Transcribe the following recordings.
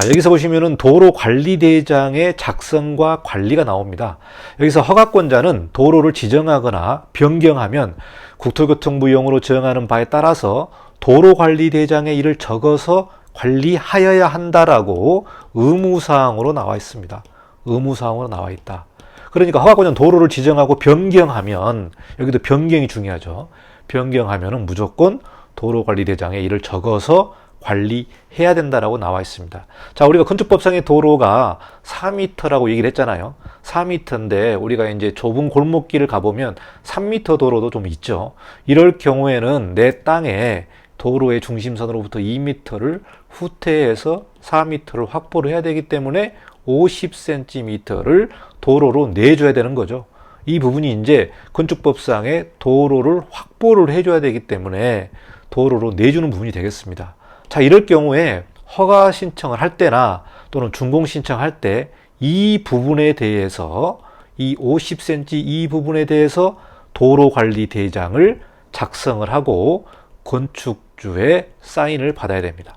자, 여기서 보시면은 도로 관리 대장의 작성과 관리가 나옵니다. 여기서 허가권자는 도로를 지정하거나 변경하면 국토교통부용으로 정하는 바에 따라서 도로 관리 대장에 이를 적어서 관리하여야 한다라고 의무사항으로 나와 있습니다. 의무사항으로 나와 있다. 그러니까 허가권자는 도로를 지정하고 변경하면 여기도 변경이 중요하죠. 변경하면은 무조건 도로관리대장에 이를 적어서 관리해야 된다라고 나와 있습니다. 자, 우리가 건축법상의 도로가 4m라고 얘기를 했잖아요. 4m인데 우리가 이제 좁은 골목길을 가보면 3m 도로도 좀 있죠. 이럴 경우에는 내 땅에 도로의 중심선으로부터 2m를 후퇴해서 4m를 확보를 해야 되기 때문에 50cm를 도로로 내줘야 되는 거죠. 이 부분이 이제 건축법상의 도로를 확보를 해줘야 되기 때문에 도로로 내주는 부분이 되겠습니다. 자, 이럴 경우에 허가 신청을 할 때나 또는 준공 신청할 때 이 부분에 대해서 이 50cm 이 부분에 대해서 도로관리대장을 작성을 하고 건축주의 사인을 받아야 됩니다.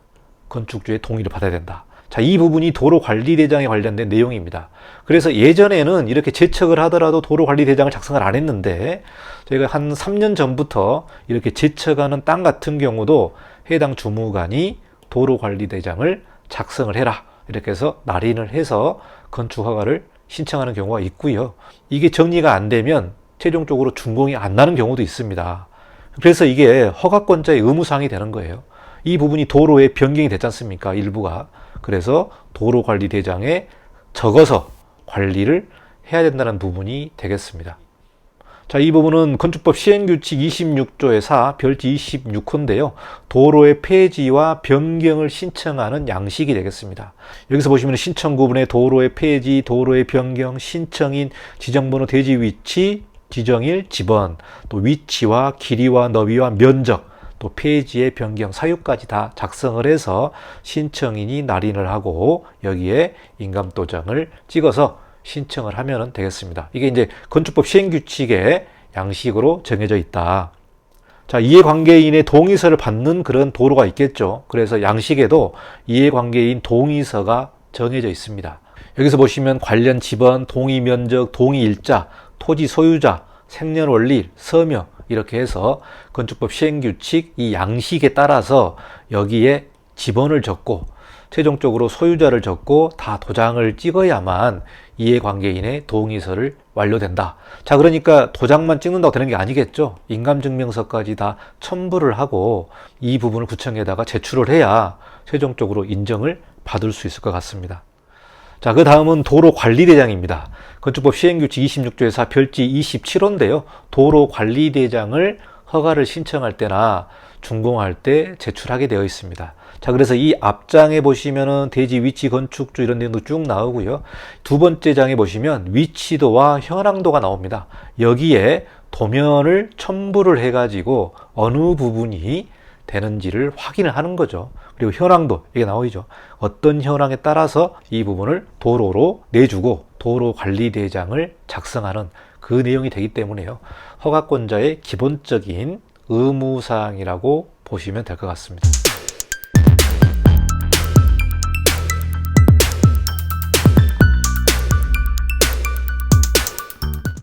건축주의 동의를 받아야 된다. 자, 이 부분이 도로관리대장에 관련된 내용입니다. 그래서 예전에는 이렇게 제척을 하더라도 도로관리대장을 작성을 안 했는데 저희가 한 3년 전부터 이렇게 제척하는 땅 같은 경우도 해당 주무관이 도로관리대장을 작성을 해라. 이렇게 해서 날인을 해서 건축 허가를 신청하는 경우가 있고요. 이게 정리가 안 되면 최종적으로 준공이 안 나는 경우도 있습니다. 그래서 이게 허가권자의 의무사항이 되는 거예요. 이 부분이 도로에 변경이 됐지 않습니까? 일부가. 그래서 도로관리대장에 적어서 관리를 해야 된다는 부분이 되겠습니다. 자, 이 부분은 건축법 시행규칙 26조의 4, 별지 26호인데요. 도로의 폐지와 변경을 신청하는 양식이 되겠습니다. 여기서 보시면 신청 구분에 도로의 폐지, 도로의 변경, 신청인, 지정번호, 대지 위치, 지정일, 지번, 또 위치와 길이와 너비와 면적, 또 폐지의 변경 사유까지 다 작성을 해서 신청인이 날인을 하고 여기에 인감도장을 찍어서 신청을 하면 되겠습니다. 이게 이제 건축법 시행규칙의 양식으로 정해져 있다. 자, 이해관계인의 동의서를 받는 그런 도로가 있겠죠. 그래서 양식에도 이해관계인 동의서가 정해져 있습니다. 여기서 보시면 관련 지번, 동의 면적, 동의 일자, 토지 소유자, 생년월일, 서명 이렇게 해서 건축법 시행규칙 이 양식에 따라서 여기에 지번을 적고 최종적으로 소유자를 적고 다 도장을 찍어야만 이해관계인의 동의서를 완료된다. 자, 그러니까 도장만 찍는다고 되는 게 아니겠죠. 인감증명서까지 다 첨부를 하고 이 부분을 구청에다가 제출을 해야 최종적으로 인정을 받을 수 있을 것 같습니다. 자, 그 다음은 도로관리대장입니다. 건축법 시행규칙 26조에서 별지 27호인데요. 도로관리대장을 허가를 신청할 때나 준공할 때 제출하게 되어 있습니다. 자, 그래서 이 앞장에 보시면은 대지 위치 건축주 이런 내용도 쭉 나오고요. 두 번째 장에 보시면 위치도와 현황도가 나옵니다. 여기에 도면을 첨부를 해가지고 어느 부분이 되는지를 확인을 하는 거죠. 그리고 현황도 이게 나오죠. 어떤 현황에 따라서 이 부분을 도로로 내주고 도로 관리 대장을 작성하는 그 내용이 되기 때문에요. 허가권자의 기본적인 의무사항이라고 보시면 될 것 같습니다.